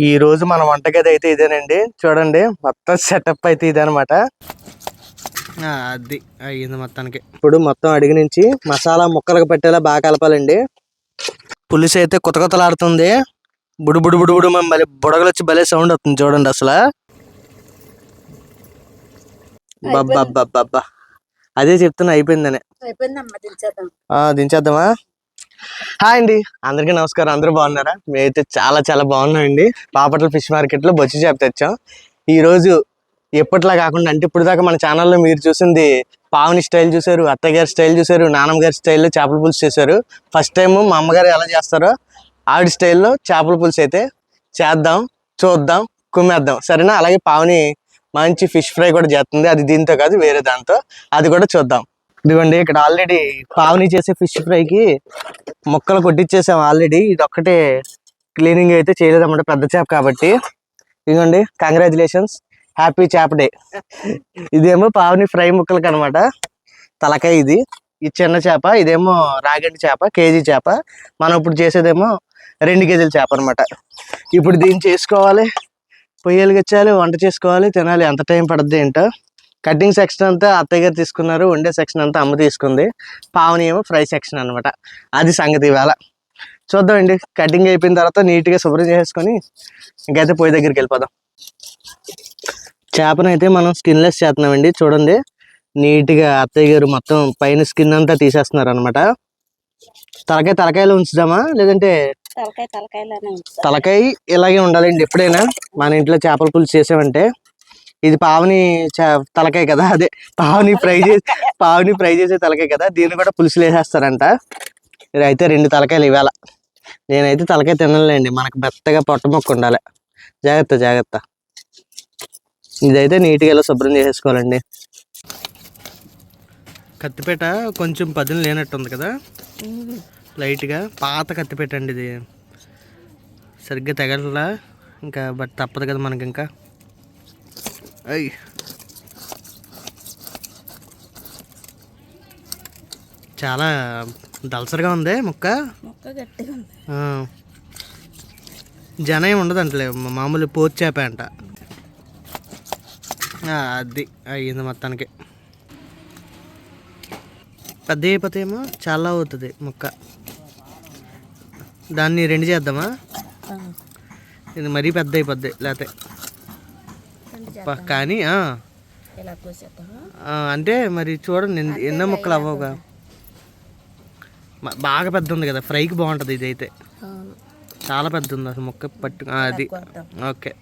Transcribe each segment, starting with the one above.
ఈ రోజు మన వంటగది అయితే ఇదేనండి. చూడండి మొత్తం సెటప్ అయితే ఇదనమాట అది అయ్యింది మొత్తానికి. ఇప్పుడు మొత్తం అడిగి నుంచి మసాలా ముక్కలకు పెట్టేలా బాగా కలపాలండి. పులుసు అయితే కొత్త కొత్తలాడుతుంది బుడు బుడు బుడు బుడు భలే బుడగలు వచ్చి భలే సౌండ్ వస్తుంది చూడండి అసలు. బాబ్బా అదే చెప్తున్నా అయిపోయిందని. అయిపోయిందమ్మా దించేద్దాం. ఆ, దించేద్దామా? హాయ్ అండి. అందరికీ నమస్కారం. అందరూ బాగున్నారా? మేమైతే చాలా చాలా బాగున్నామండి. పాపట్ల ఫిష్ మార్కెట్లో బొచ్చి చేప తెచ్చాం. ఈ రోజు ఎప్పట్లా కాకుండా అంటే ఇప్పుడు దాకా మన ఛానల్లో మీరు చూసింది పావుని స్టైల్ చూసారు అత్తయ్య గారి స్టైల్ చూసారు నానమ్మ గారి స్టైల్లో చేపల పులుసు చేశారు. ఫస్ట్ టైం మా అమ్మగారు ఎలా చేస్తారో ఆవిడ స్టైల్లో చేపల పులుసు అయితే చేద్దాం చూద్దాం కుమ్మేద్దాం. సరేనా? అలాగే పావుని మంచి ఫిష్ ఫ్రై కూడా చేస్తుంది. అది దీంతో కాదు వేరే దాంతో. అది కూడా చూద్దాం. ఇదిగోండి ఇక్కడ ఆల్రెడీ పావుని చేసే ఫిష్ ఫ్రైకి ముక్కలు కొట్టించేసాం ఆల్రెడీ ఇది ఒక్కటే క్లీనింగ్ అయితే చేయలేదన్నమాట పెద్ద చేప కాబట్టి. ఇదిగోండి కంగ్రాచులేషన్స్ హ్యాపీ చేప డే ఇదేమో పావుని ఫ్రై ముక్కలకి అనమాట తలకాయ ఇది. ఇది చిన్న చేప ఇదేమో రాగండి చేప కేజీ చేప. మనం ఇప్పుడు చేసేదేమో రెండు కేజీల చేప అనమాట ఇప్పుడు దీన్ని చేసుకోవాలి. పొయ్యలు గచ్చాలి వంట చేసుకోవాలి తినాలి. ఎంత టైం పడుద్ది ఏంటో. కటింగ్ సెక్షన్ అంతా అత్తయ్య గారు తీసుకున్నారు వండే సెక్షన్ అంతా అమ్మ తీసుకుంది. పావని ఏమో ఫ్రై సెక్షన్ అన్నమాట. అది సంగతి ఇవాళ. చూద్దామండి. కటింగ్ అయిపోయిన తర్వాత నీట్గా శుభ్రం చేసుకొని ఇంకైతే పొయ్యి దగ్గరికి వెళ్ళిపోదాం. చేపనైతే మనం స్కిన్లెస్ చేస్తున్నామండి. చూడండి. నీట్గా అత్తయ్య గారు మొత్తం పైన స్కిన్ అంతా తీసేస్తున్నారు అనమాట తలకాయ తలకాయలో ఉంచుదామా? లేదంటే తలకాయ ఇలాగే ఉండాలండి ఎప్పుడైనా. మన ఇంట్లో చేపల పులుసు చేసామంటే. ఇది పావని చే- తలకాయ కదా అదే పావని ఫ్రై చేసి పావని ఫ్రై చేసే తలకాయ కదా దీన్ని కూడా పులుసులు వేసేస్తారంట. ఇది అయితే రెండు తలకాయలు ఇవాళ నేనైతే తలకాయ తినలేండి మనకు మెత్తగా పొట్ట మొక్క ఉండాలి. జాగ్రత్త జాగ్రత్త. ఇదైతే నీట్గా ఇలా శుభ్రం చేసేసుకోవాలండి. కత్తిపేట కొంచెం పదును లేనట్టుంది కదా? లైట్గా. పాత కత్తిపేట అండి ఇది. సరిగ్గా తెగలలా ఇంకా బట్ తప్పదు కదా మనకి ఇంకా అయ్ చాలా దలసరిగా ఉంది ముక్క. మొక్క గట్టిగా ఉంది. జనం ఏమి ఉండదు అంటలే మామూలు పోతు చేప అంట. అది అయ్యింది మొత్తానికి. పెద్ద అయిపోతే ఏమో చాలా అవుతుంది ముక్క. దాన్ని రెండు చేద్దామా? ఇది మరీ పెద్ద అయిపోద్ది లేకపోతే కానీ అంటే మరి చూడండి ఎన్ని- ముక్కలు అవ్వవుగా. బాగా పెద్ద ఉంది కదా ఫ్రైకి బాగుంటుంది ఇది అయితే చాలా పెద్ద ఉంది అసలు ముక్క పట్టు అది. ఓకే.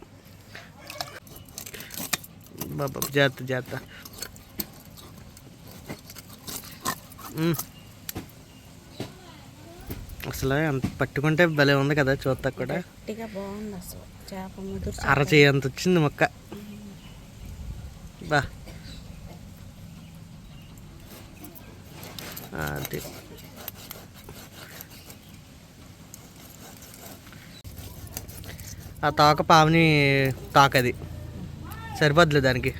బాబా జాగ్రత్త జాగ్రత్త. అసలు అంత పట్టుకుంటే భలే ఉంది కదా చూస్తా కూడా. అరచేయి అంత వచ్చింది మొక్క. బా అది ఆ తోక పావుని తోక అది సరిపోద్దులే దానికి.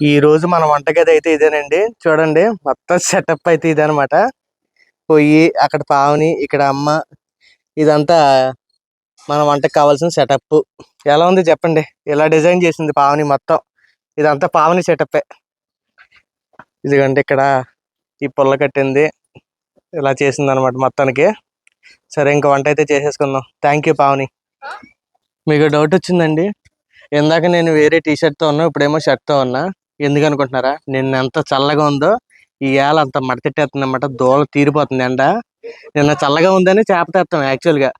ఈ రోజు మన వంటగది అయితే ఇదేనండి. చూడండి మొత్తం సెటప్ అయితే ఇదనమాట పొయ్యి అక్కడ పావని ఇక్కడ అమ్మ ఇదంతా మన వంటకు కావాల్సిన సెటప్ ఎలా ఉంది చెప్పండి? ఇలా డిజైన్ చేసింది పావని మొత్తం? ఇదంతా పావని సెటప్పే. ఇదిగంటే ఇక్కడ ఈ పుల్ల కట్టింది. ఇలా చేసింది అనమాట మొత్తానికి. సరే ఇంకా వంట అయితే చేసేసుకుందాం. Thank you Pavani. మీకు డౌట్ వచ్చిందండి? ఇందాక నేను వేరే టీ షర్ట్తో ఉన్నా ఇప్పుడేమో షర్ట్తో ఉన్నా. ఎందుకు అనుకుంటున్నారా నిన్న ఎంత చల్లగా ఉందో ఈ ఏళ అంత మడతెట్టేస్తుంది అనమాట దూల తీరిపోతుంది ఎండ. నిన్న చల్లగా ఉందని చేప తెస్తాం యాక్చువల్గా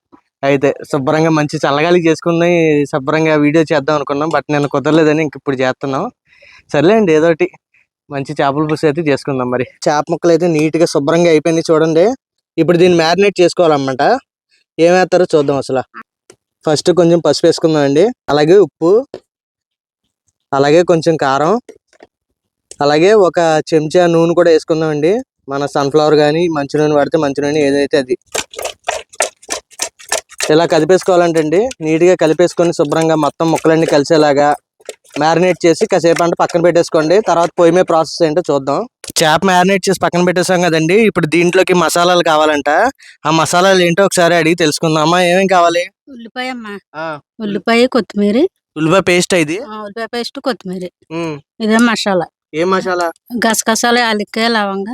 అయితే శుభ్రంగా మంచి చల్లగాలి చేసుకుని శుభ్రంగా వీడియో చేద్దాం అనుకున్నాం బట్ నేను కుదరలేదని ఇంక ఇప్పుడు చేస్తున్నాం. సర్లేండి ఏదో ఒకటి మంచి చేపల పులుసు అయితే చేసుకుందాం మరి. చేప ముక్కలు అయితే నీట్గా శుభ్రంగా అయిపోయింది చూడండి. ఇప్పుడు దీన్ని మ్యారినేట్ చేసుకోవాలన్నమాట. ఏమేస్తారో చూద్దాం అసలు. ఫస్ట్ కొంచెం పసుపు వేసుకుందాం అండి. అలాగే ఉప్పు అలాగే కొంచెం కారం అలాగే ఒక చెంచా నూనె కూడా వేసుకుందాం అండి. మన సన్ఫ్లవర్ కానీ మంచి నూనె పడితే మంచి నూనె ఏదైతే అది. ఇలా కలిపేసుకోవాలంటే అండి నీట్గా కలిపేసుకొని శుభ్రంగా మొత్తం ముక్కలన్నీ కలిసేలాగా మ్యారినేట్ చేసి కాసేపు అంటే పక్కన పెట్టేసుకోండి. తర్వాత పొయ్యి మీద ప్రాసెస్ ఏంటో చూద్దాం. చేప మ్యారినేట్ చేసి పక్కన పెట్టేసాం కదండి ఇప్పుడు దీంట్లోకి మసాలాలు కావాలంట. ఆ మసాలాలు ఏంటో ఒకసారి అడిగి తెలుసుకుందాం. అమ్మా ఏమేం కావాలి? ఉల్లిపాయ అమ్మా. ఉల్లిపాయ కొత్తిమీర. ఉల్లిపాయ పేస్ట్ ఇది? ఉల్లిపాయ పేస్ట్ కొత్తిమీర. ఇదే మసాలా. ఏం మసాలా? గసగసాలు యాలక్కాయ లవంగ.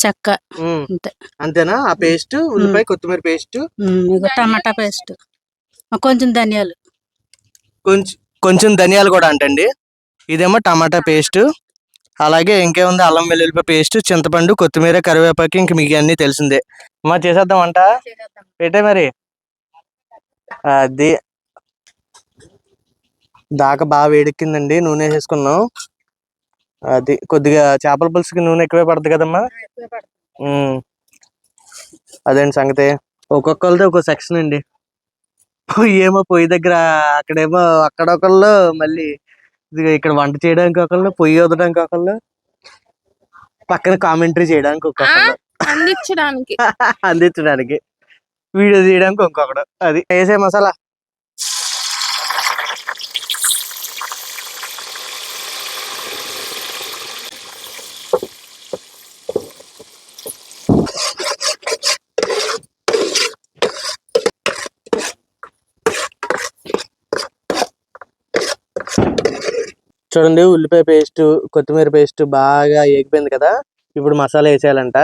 చెక్క ఉమ్. అంతే. అంతేనా? ఆ పేస్ట్ ఉల్లిపాయ కొత్తిమీర పేస్ట్. ఉమ్, ఇగో టమాటా పేస్ట్. కొంచెం ధనియాలు. కొంచెం కొంచెం ధనియాలు కూడా అంటండి. ఇదేమో టమాటా పేస్ట్. అలాగే ఇంకేముంది? అల్లం వెల్లుల్లిపాయ పేస్ట్ చింతపండు కొత్తిమీర కరివేపాకు ఇంక మీకు అన్నీ తెలిసిందే. మా చేసేద్దాం అంట పెట్టే మరి. అది. దాకా బాగా వేడెక్కిందండి. నూనె వేసుకున్నాం అది కొద్దిగా చేపల పులుసుకి నూనె ఎక్కువే పడుతుంది కదమ్మా. అదేంటి సంగతి? ఒక్కొక్కరిది ఒక్కో సెక్షన్ అండి. ఏమో పొయ్యి దగ్గర అక్కడేమో అక్కడ ఒకళ్ళు మళ్ళీ ఇక్కడ వంట చేయడానికి ఒకళ్ళు పొయ్యి వదడానికి ఒకళ్ళు పక్కన కామెంటరీ చేయడానికి ఒక్కొక్కళ్ళు. అందించడానికి. అందించడానికి వీడియో తీయడానికి ఇంకొకడు. అది వేసే మసాలా. చూడండి ఉల్లిపాయ పేస్ట్ కొత్తిమీర పేస్ట్ బాగా ఏగిపోయింది కదా. ఇప్పుడు మసాలా వేసేయాలంట.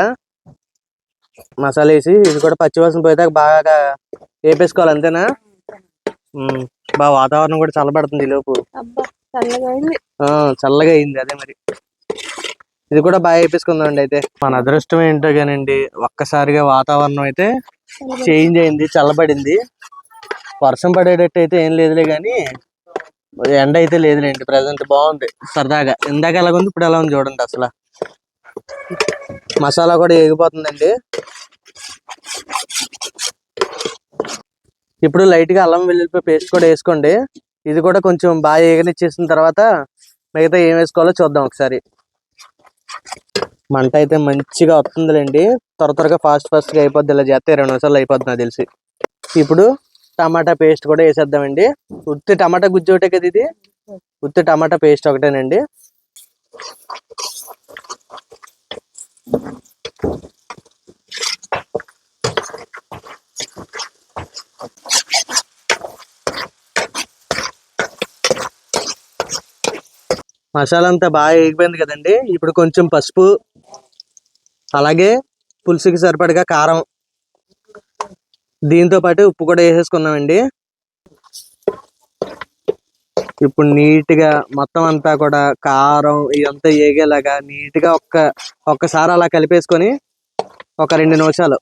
మసాలా వేసి ఇది కూడా పచ్చివాసన పోయేదాకా బాగా వేపేసుకోవాలి అంతేనా? బాగా వాతావరణం కూడా చల్లబడుతుంది ఈ లోపు. చల్లగా అయింది. అదే మరి. ఇది కూడా బాగా వేపేసుకుందాం అండి అయితే. మన అదృష్టం ఏంటో కానండి ఒక్కసారిగా వాతావరణం అయితే చేంజ్ అయింది చల్లబడింది. వర్షం పడేటట్టు అయితే ఏం లేదులే కానీ ఎండ అయితే లేదులేండి ప్రజెంట్ బాగుంది సరదాగా. ఇందాక ఎలా ఉంది ఇప్పుడు ఎలా ఉంది చూడండి అసలు. మసాలా కూడా ఎగిపోతుందండి ఇప్పుడు లైట్గా అల్లం వెల్లుల్లిపాయ పేస్ట్ కూడా వేసుకోండి. ఇది కూడా కొంచెం బాగా ఎగనిచ్చేసిన తర్వాత మిగతా ఏం వేసుకోవాలో చూద్దాం ఒకసారి. మంట అయితే మంచిగా వస్తుందిలేండి. త్వర త్వరగా ఫాస్ట్ ఫాస్ట్గా అయిపోద్ది ఇలా చేస్తే ఇరవై నిమిషాలు అయిపోద్ది నాకు తెలిసి. ఇప్పుడు టమాటా పేస్ట్ కూడా వేసేద్దామండి. ఉత్తి టమాటా గుజ్జు ఒకటే కదా ఇది? ఉత్తి టమాటా పేస్ట్ ఒకటేనండి. మసాలా అంతా బాగా వేగిపోయింది కదండి. ఇప్పుడు కొంచెం పసుపు అలాగే పులుసుకి సరిపడగా కారం దీంతో పాటు ఉప్పు కూడా వేసేసుకున్నామండి. ఇప్పుడు నీట్గా మొత్తం అంతా కూడా కారం ఇదంతా ఏగేలాగా నీట్గా ఒక్క ఒక్కసారి అలా కలిపేసుకొని ఒక రెండు నిమిషాలు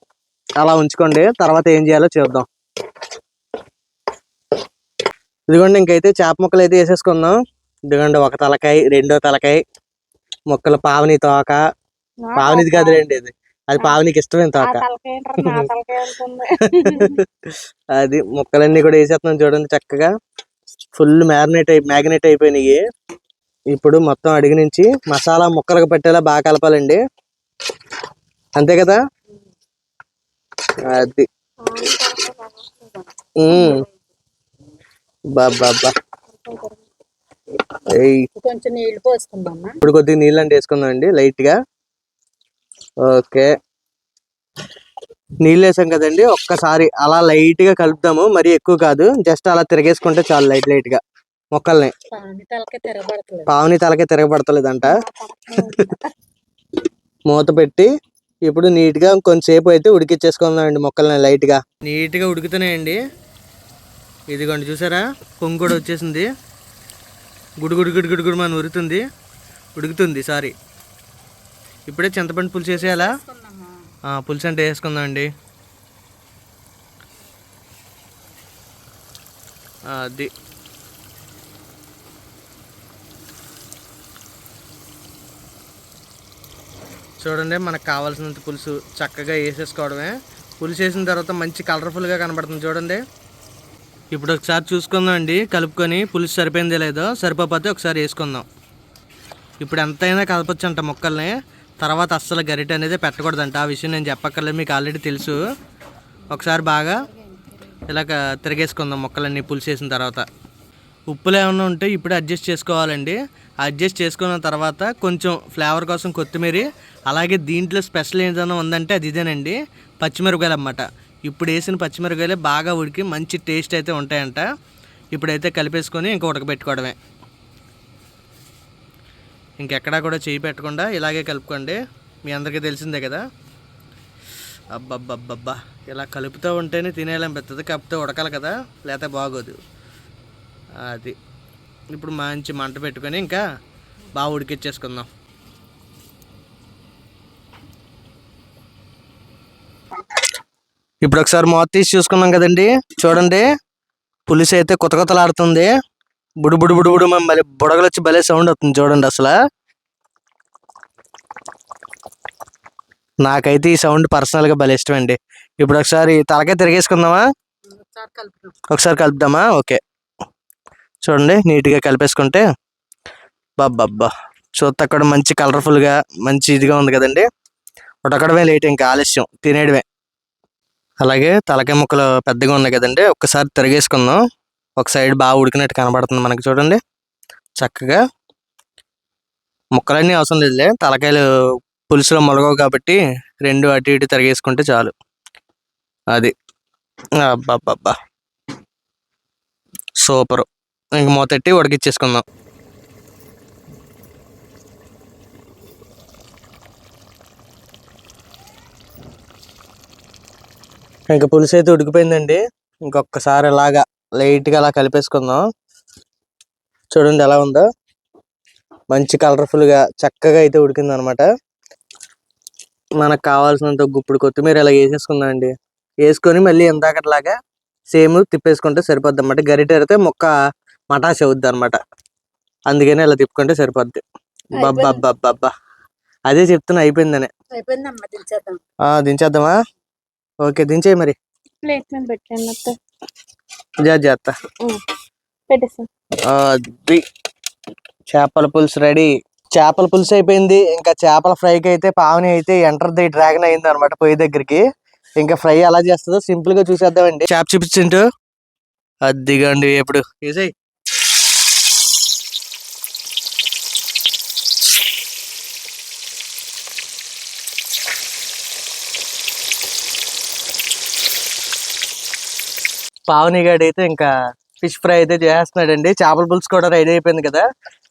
అలా ఉంచుకోండి. తర్వాత ఏం చేయాలో చూద్దాం. ఇదిగోండి ఇంకైతే చేప ముక్కలు అయితే వేసేసుకుందాం. ఇదిగోండి ఒక తలకాయ రెండో తలకాయ ముక్కలు పావని తోక. పావనిది కాదులేండి ఇది. అది పావనికి ఇష్టమైన తోక. అది ముక్కలన్నీ కూడా వేసేస్తున్నాం చూడండి చక్కగా. ఫుల్ మ్యారినేట్ అయి మ్యాగ్నేట్ అయిపోయినాయి. ఇప్పుడు మొత్తం అడిగి నుంచి మసాలా ముక్కలకు పట్టేలా బాగా కలపాలండి. అంతే కదా? అది. బాబా కొంచెం ఇప్పుడు కొద్దిగా నీళ్ళు అంటే వేసుకుందాం అండి లైట్గా ఓకే. నీళ్ళు వేసాం కదండి. ఒక్కసారి అలా లైట్గా కలుపుదాము. మరి ఎక్కువ కాదు. జస్ట్ అలా తిరగేసుకుంటే చాలు లైట్ లైట్గా మొక్కల్ని. పాని తలకే తిరగబడతలేదు. పావుని తలకే తిరగబడతలేదంట. మూత పెట్టి ఇప్పుడు నీట్గా కొంచెంసేపు అయితే ఉడికిచ్చేసుకుందాం అండి మొక్కల్ని లైట్గా నీట్గా ఉడుకుతున్నాయండి. ఇదిగోండి చూసారా? పొంగు కూడా వచ్చేసింది. గుడి గుడి గుడి గుడి గుడి మన ఉరుతుంది. ఉడుకుతుంది. సారీ. ఇప్పుడే చింతపండు పులుసు వేసేయాలా పులుసు అంటే వేసుకుందాం అండి. అది. చూడండి మనకు కావాల్సినంత పులుసు చక్కగా వేసేసుకోవడమే. పులుసు వేసిన తర్వాత మంచి కలర్ఫుల్గా కనబడుతుంది చూడండి. ఇప్పుడు ఒకసారి చూసుకుందాం అండి. కలుపుకొని పులుసు సరిపోయిందో లేదో సరిపోతే ఒకసారి వేసుకుందాం. ఇప్పుడు ఎంతైనా కలపచ్చు అంట ముక్కల్ని. తర్వాత అస్సలు గరిటె అనేది పెట్టకూడదంట. ఆ విషయం నేను చెప్పక్కర్లేదు మీకు ఆల్రెడీ తెలుసు. ఒకసారి బాగా ఇలాగ తిరిగేసుకుందాం ముక్కలన్నీ పులుసు వేసిన తర్వాత. ఉప్పులు ఏమైనా ఉంటే ఇప్పుడు అడ్జస్ట్ చేసుకోవాలండి. అడ్జస్ట్ చేసుకున్న తర్వాత కొంచెం ఫ్లేవర్ కోసం కొత్తిమీర అలాగే దీంట్లో స్పెషల్ ఏదైనా ఉందంటే అది ఇదేనండి. పచ్చిమిరపకాయలు అన్నమాట. ఇప్పుడు వేసిన పచ్చిమిరపకాయలు బాగా ఉడికి మంచి టేస్ట్ అయితే ఉంటాయంట. ఇప్పుడైతే కలిపేసుకొని ఇంకా ఉడకబెట్టుకోవడమే ఇంకెక్కడా కూడా చేయి పెట్టకుండా ఇలాగే కలుపుకోండి. మీ అందరికీ తెలిసిందే కదా. అబ్బబ్బబ్బబ్బా. ఇలా కలుపుతూ ఉంటేనే తినేయాలనిపిస్తుంది కాకపోతే ఉడకాలి కదా లేకపోతే బాగోదు. అది. ఇప్పుడు మంచి మంట పెట్టుకొని ఇంకా బాగా ఉడికిచ్చేసుకుందాం. ఇప్పుడు ఒకసారి మూత తీసి చూసుకున్నాం కదండి. చూడండి. పులుసు అయితే కొత్త కొత్తలాడుతుంది బుడు బుడు బుడు బుడు మళ్ళీ బుడగలు వచ్చి భలే సౌండ్ అవుతుంది చూడండి అసలు. నాకైతే ఈ సౌండ్ పర్సనల్గా భలే ఇష్టం అండి ఇప్పుడు ఒకసారి తలకాయ తిరిగేసుకుందామా? ఒకసారి కలుపుదామా? ఓకే. చూడండి నీట్గా కలిపేసుకుంటే బాబ్బా చూస్తే అక్కడ మంచి కలర్ఫుల్గా మంచి ఇదిగా ఉంది కదండి. ఉడకడమే లేట్ ఇంకా ఆలస్యం. తినేయడమే. అలాగే తలకాయ ముక్కలు పెద్దగా ఉన్నాయి కదండి. ఒక్కసారి తిరిగేసుకుందాం. ఒక సైడ్ బాగా ఉడికినట్టు కనబడుతుంది మనకి చూడండి. చక్కగా ముక్కలన్నీ అవసరం లేదులే. తలకాయలు పులుసులో మొలగవు కాబట్టి రెండు అటు ఇటు తరిగేసుకుంటే చాలు. అది. అబ్బా సూపరు. ఇంక మూతెట్టి ఉడికిచ్చేసుకుందాం. ఇంకా పులుసు అయితే ఉడికిపోయిందండి. ఇంకొకసారి ఇలాగా లైట్గా అలా కలిపేసుకుందాం. చూడండి ఎలా ఉందో. మంచి కలర్ఫుల్గా చక్కగా అయితే ఉడికింది అనమాట మనకు కావాల్సినంత గుప్పుడు కొత్తిమీర ఇలా వేసేసుకుందాం అండి వేసుకొని మళ్ళీ ఇందాకట్లాగా సేమ్ తిప్పేసుకుంటే సరిపోద్ది అనమాట గరిటె అయితే ముక్క మటాస్ అవుద్ది అనమాట అందుకని ఇలా తిప్పుకుంటే సరిపోద్ది. బాబ్బా అదే చెప్తున్నా అయిపోయిందని. దించేద్దామా? ఓకే దించేయి మరి. ప్లేట్ మీద పెట్టండి జాగ్రత్త అది చేపల పులుసు రెడీ. చేపల పులుసు అయిపోయింది. ఇంకా చేపల ఫ్రైకి అయితే పావని అయితే ఎంటర్ ది డ్రాగన్ అయింది అనమాట పొయ్యి దగ్గరికి. ఇంకా ఫ్రై ఎలా చేస్తుందో సింపుల్గా చూసేద్దామండి. చేప చూపించింటూ అద్దిగండి ఎప్పుడు వేసాయి పావని గాడు అయితే ఇంకా ఫిష్ ఫ్రై అయితే చేస్తున్నాడండి. చేపల పులుసు కూడా రెడీ అయిపోయింది కదా.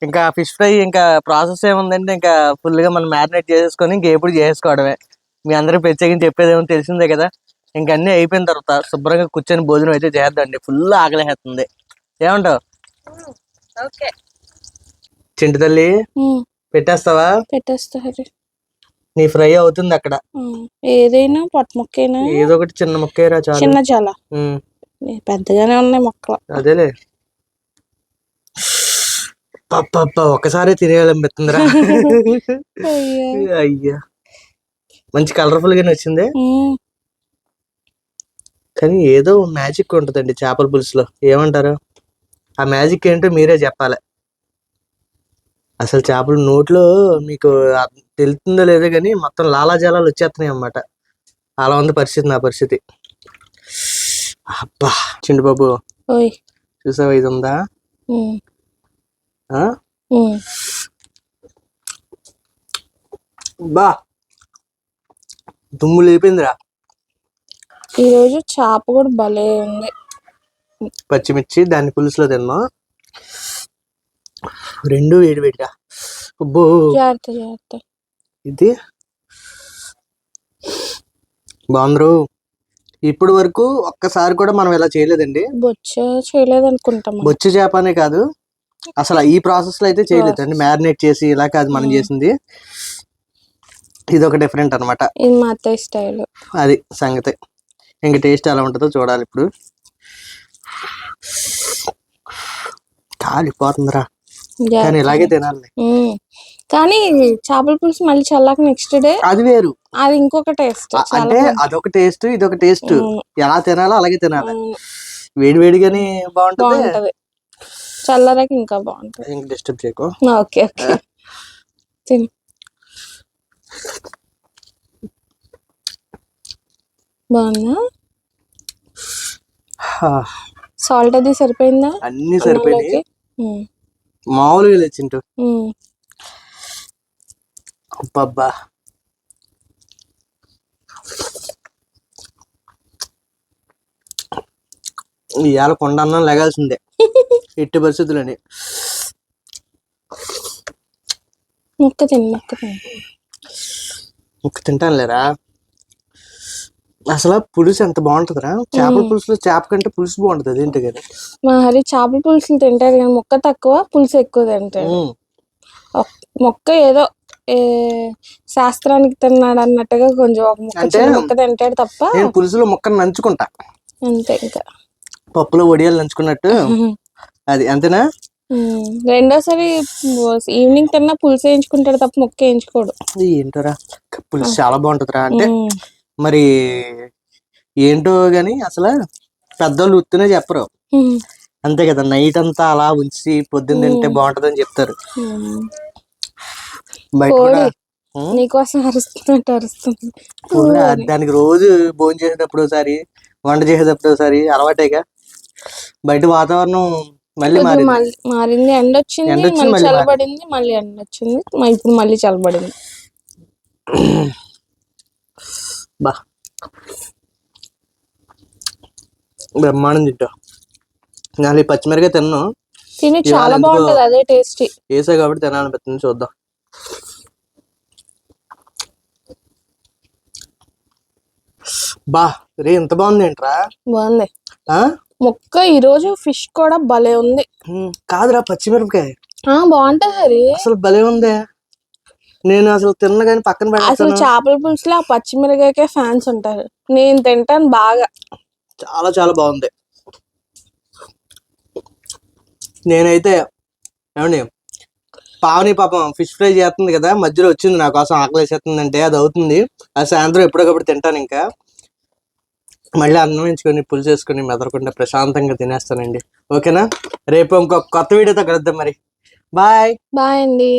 ఇంకా ఫిష్ ఫ్రై ఇంకా ప్రాసెస్ ఏముందంటే ఇంకా full గా మనం మ్యారినేట్ చేసేసుకొని ఇంకా ఎప్పుడు చేసుకోవడమే. మీ అందరికి ప్రత్యేకించి చెప్పేది ఏమో తెలిసిందే కదా. ఇంకా అన్నీ అయిపోయిన తర్వాత శుభ్రంగా కూర్చొని భోజనం అయితే చేద్దాండి ఫుల్ ఆకలిస్తుంది. ఏమంటావు? ఓకే. చింటి తల్లి పెట్టేస్తావా? పెట్టేస్తా నీ ఫ్రై అవుతుంది అక్కడ. ఏదైనా పొట్ట ముక్కైనా ఏదో ఒకటి చిన్న ముక్కేరా చాలు. చిన్న చాలా పెద్దగానే ఉన్నాయి మొక్కలు. అదేలే. పప్ప ఒక్కసారి తినేయాలనిపిస్తుందిరా. అయ్యో. మంచి కలర్ఫుల్ గానే వచ్చింది. కానీ ఏదో మ్యాజిక్ ఉంటుందండి చేపల పులుసులో. ఏమంటారు? ఆ మ్యాజిక్ ఏంటో మీరే చెప్పాలి. అసలు చేపలు నోట్లో మీకు తెలుస్తుందో లేదో కానీ మొత్తం లాలాజలాలు వచ్చేస్తున్నాయి అన్నమాట అలా ఉంది పరిస్థితి నా పరిస్థితి. అబ్బా చిండు బాబు. ఓయ్. చూసావా ఇది ఉందా. బా దుమ్ము లేపిందిరా. ఈరోజు చేప కూడా భలే ఉంది. పచ్చిమిర్చి దాన్ని పులుసులో తిన్నాం. రెండు వేడి వేడిగా అబ్బో. జాగ్రత్త జాగ్రత్త. ఇది? బాగుందరు. ఇప్పటి వరకు ఒక్కసారి కూడా మనం ఇలా చేయలేదండి. బొచ్చ చేయలేదు అనుకుంటాం బొచ్చు చేప అనే కాదు. అసలు ఈ ప్రాసెస్లో అయితే చేయలేదండి. మ్యారినేట్ చేసి ఇలా కాదు మనం మ్మ్. చేసింది. ఇది ఒక డిఫరెంట్ అన్నమాట. ఇది మా అత్తయ్య స్టైల్. అది సంగతి. ఇంక టేస్ట్ ఎలా ఉంటుందో చూడాలి ఇప్పుడు. కాలిపోతుందిరా. కానీ ఇలాగే తినాలి. కానీ చేపల పులుసు మళ్ళీ చల్లాక నెక్స్ట్ డే అది వేరు. అది ఇంకొక టేస్ట్ అంటే అదొక టేస్ట్ ఇదొక టేస్ట్ ఎలా తినాలో అలాగే తినాలి. వేడి వేడిగానే బాగుంటుంది. చల్లారాక ఇంకా బాగుంటది. ఇంక డిస్టర్బ్ చేయకు. Okay okay. తిను. బాగుందా? హా, సాల్ట్ అది సరిపోయిందా? అన్ని? ఉమ్, మామూలుగా లేచింటు. అబ్బబ్బా ఇవాళ కొండ అన్నం లెగాల్సిందే. ఎట్టి పరిస్థితులని. ముక్క తిని ముక్క ముక్క తింటాను లేరా అసలు పులుసు ఎంత బాగుంటుందిరా? చేపల పులుసులో చేప కంటే పులుసు బాగుంటుంది అదేంటి కదా మా హరి చేపల పులుసులు తింటారు కానీ ముక్క తక్కువ పులుసు ఎక్కువ. ఒక్- మొక్క ఏదో శాస్త్రానికి తిన్నాడు అన్నట్టుగా కొంచెం ఒక ముక్క అంటే- చిన్న ముక్క తింటాడు తప్ప నేను పులుసులో ముక్కను నంచుకుంటా. అంతే ఇంకా. పప్పులో వడియాలు నంచుకున్నట్టు. అది అంతేనా? ఉమ్. రెండోసారి ఈవినింగ్ తిన్నా పులుసు వేయించుకుంటాడు తప్ప ముక్క వేయించుకోడు. ఏంటోరా? పులుసు చాలా బాగుంటుందిరా. అంటే ఉమ్. మరి ఏంటో గాని అసలు పెద్దోళ్ళు ఉత్తునే చెప్పరు. ఉమ్. అంతే కదా నైట్ అంతా అలా ఉంచి పొద్దున్న తింటే బాగుంటదని చెప్తారు. ఉమ్. బయట కూడా నీకోసం అరుస్తున్నట్టు అరుస్తుంది. దానికి రోజు భోజనం చేసేటప్పుడు ఒకసారి వంట చేసేటప్పుడు ఒకసారి అలవాటేగా. బయట వాతావరణం మళ్ళీ మారింది. ఎండ వచ్చింది మళ్ళీ చల్లబడింది మళ్ళీ ఎండ వచ్చింది మ- ఇప్పుడు మళ్ళీ చల్లబడింది. బా. బ్రహ్మాండం తింటా. నాలుగు పచ్చిమిరకాయ తిన్నాను తిని చాలా బాగుంటది అదే టేస్టీ. వేసా కాబట్టి తినాలనిపిస్తుంది చూద్దాం. బా రే ఎంత బాగుంది ఏంట్రా? బాగుంది. ఆ? మొక్క ఈ రోజు ఫిష్ కూడా భలే ఉంది. కాదురా పచ్చిమిరపకాయ. ఆ బాగుంటది హరి. అసలు భలే ఉందే. నేను అసలు తిన్న కానీ పక్కన అసలు చేపల పులుసులో ఆ పచ్చిమిరకాయకే ఫ్యాన్స్ ఉంటారు. నేను తింటాను బాగా. చాలా చాలా బాగుంది. నేనైతే ఏమండి? పావని పాపం ఫిష్ ఫ్రై చేస్తుంది కదా మధ్యలో వచ్చింది నా కోసం ఆకలి వేసేస్తుంది అంటే అది అవుతుంది. అది సాయంత్రం ఎప్పటికప్పుడు తింటాను ఇంకా. మళ్ళీ అన్నం ఎంచుకొని పులుసు వేసుకొని మెదరకుండా ప్రశాంతంగా తినేస్తానండి. ఓకేనా? రేపు ఇంకొక కొత్త వీడియోతో కలుద్దాం మరి. బాయ్. బాయ్ అండి.